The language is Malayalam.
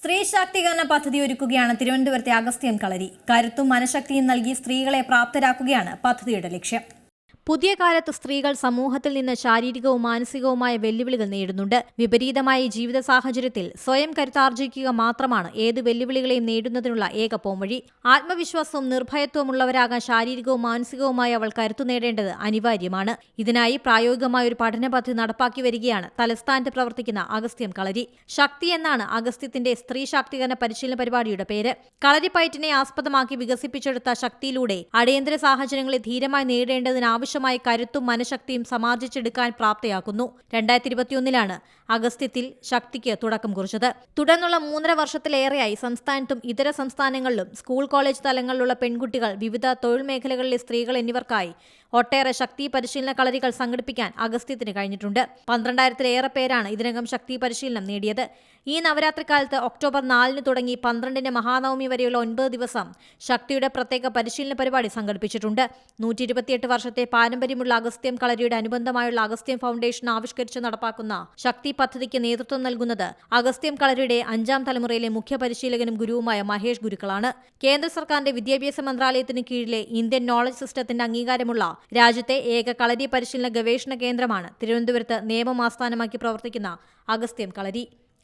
സ്ത്രീ ശാക്തീകരണ പദ്ധതി ഒരുക്കുകയാണ് തിരുവനന്തപുരത്തെ അഗസ്ത്യൻ കളരി. കരുത്തും മനഃശക്തിയും നൽകി സ്ത്രീകളെ പ്രാപ്തരാക്കുകയാണ് പദ്ധതിയുടെ ലക്ഷ്യം. പുതിയ കാലത്ത് സ്ത്രീകൾ സമൂഹത്തിൽ നിന്ന് ശാരീരികവും മാനസികവുമായ വെല്ലുവിളികൾ നേരിടുന്നുണ്ട് വിപരീതമായ ജീവിത സാഹചര്യത്തിൽ സ്വയം കരുത്താർജിക്കുക മാത്രമാണ് ഏത് വെല്ലുവിളികളെയും നേരിടുന്നതിനുള്ള ഏക പോംവഴി. ആത്മവിശ്വാസവും നിർഭയത്വമുള്ളവരാകാൻ ശാരീരികവും മാനസികവുമായി അവൾ കരുത്തു നേടേണ്ടത് അനിവാര്യമാണ്. ഇതിനായി പ്രായോഗികമായ ഒരു പഠന പദ്ധതി നടപ്പാക്കി വരികയാണ് തലസ്ഥാനത്ത് പ്രവർത്തിക്കുന്ന അഗസ്ത്യം കളരി. ശക്തി എന്നാണ് അഗസ്ത്യത്തിന്റെ സ്ത്രീ ശാക്തീകരണ പരിശീലന പരിപാടിയുടെ പേര്. കളരിപ്പയറ്റിനെ ആസ്പദമാക്കി വികസിപ്പിച്ചെടുത്ത ശക്തിയിലൂടെ അടിയന്തര സാഹചര്യങ്ങളെ ധീരമായി നേരിടേണ്ടതിനാവശ്യമായ കരുത്തും മനഃശക്തിയും സമാർജിച്ചെടുക്കാൻ പ്രാപ്തയാക്കുന്നു. രണ്ടായിരത്തി ഇരുപത്തിയൊന്നിലാണ് അഗസ്ത്യത്തിൽ ശക്തിക്ക് തുടക്കം കുറിച്ചത്. തുടർന്നുള്ള മൂന്നര വർഷത്തിലേറെയായി സംസ്ഥാനത്തും ഇതര സംസ്ഥാനങ്ങളിലും സ്കൂൾ കോളേജ് തലങ്ങളിലുള്ള പെൺകുട്ടികൾ വിവിധ തൊഴിൽ മേഖലകളിലെ സ്ത്രീകൾ എന്നിവർക്കായി ഒട്ടേറെ ശക്തി പരിശീലന കളരികൾ സംഘടിപ്പിക്കാൻ അഗസ്ത്യത്തിന് കഴിഞ്ഞിട്ടുണ്ട്. പന്ത്രണ്ടായിരത്തിലേറെ പേരാണ് ഇതിനകം ശക്തി പരിശീലനം നേടിയത്. ഈ നവരാത്രി കാലത്ത് ഒക്ടോബർ നാലിന് തുടങ്ങി പന്ത്രണ്ടിന് മഹാനവമി വരെയുള്ള ഒൻപത് ദിവസം ശക്തിയുടെ പ്രത്യേക പരിശീലന പരിപാടി സംഘടിപ്പിച്ചിട്ടുണ്ട്. നൂറ്റി ഇരുപത്തിയെട്ട് വർഷത്തെ പാരമ്പര്യമുള്ള അഗസ്ത്യം കളരിയുടെ അനുബന്ധമായുള്ള അഗസ്ത്യം ഫൗണ്ടേഷൻ ആവിഷ്കരിച്ച് നടപ്പാക്കുന്ന ശക്തി പദ്ധതിക്ക് നേതൃത്വം നൽകുന്നത് അഗസ്ത്യം കളരിയുടെ അഞ്ചാം തലമുറയിലെ മുഖ്യ പരിശീലകനും ഗുരുവുമായ മഹേഷ് ഗുരുക്കളാണ്. കേന്ദ്ര സർക്കാരിന്റെ വിദ്യാഭ്യാസ മന്ത്രാലയത്തിന് കീഴിലെ ഇന്ത്യൻ നോളജ് സിസ്റ്റത്തിന്റെ അംഗീകാരമുള്ള രാജ്യത്തെ ഏക കളരി പരിശീലന ഗവേഷണ കേന്ദ്രമാണ്. തിരുവനന്തപുരത്ത് നിയമം ആസ്ഥാനമാക്കി പ്രവർത്തിക്കുന്ന Agasthyam Kalari.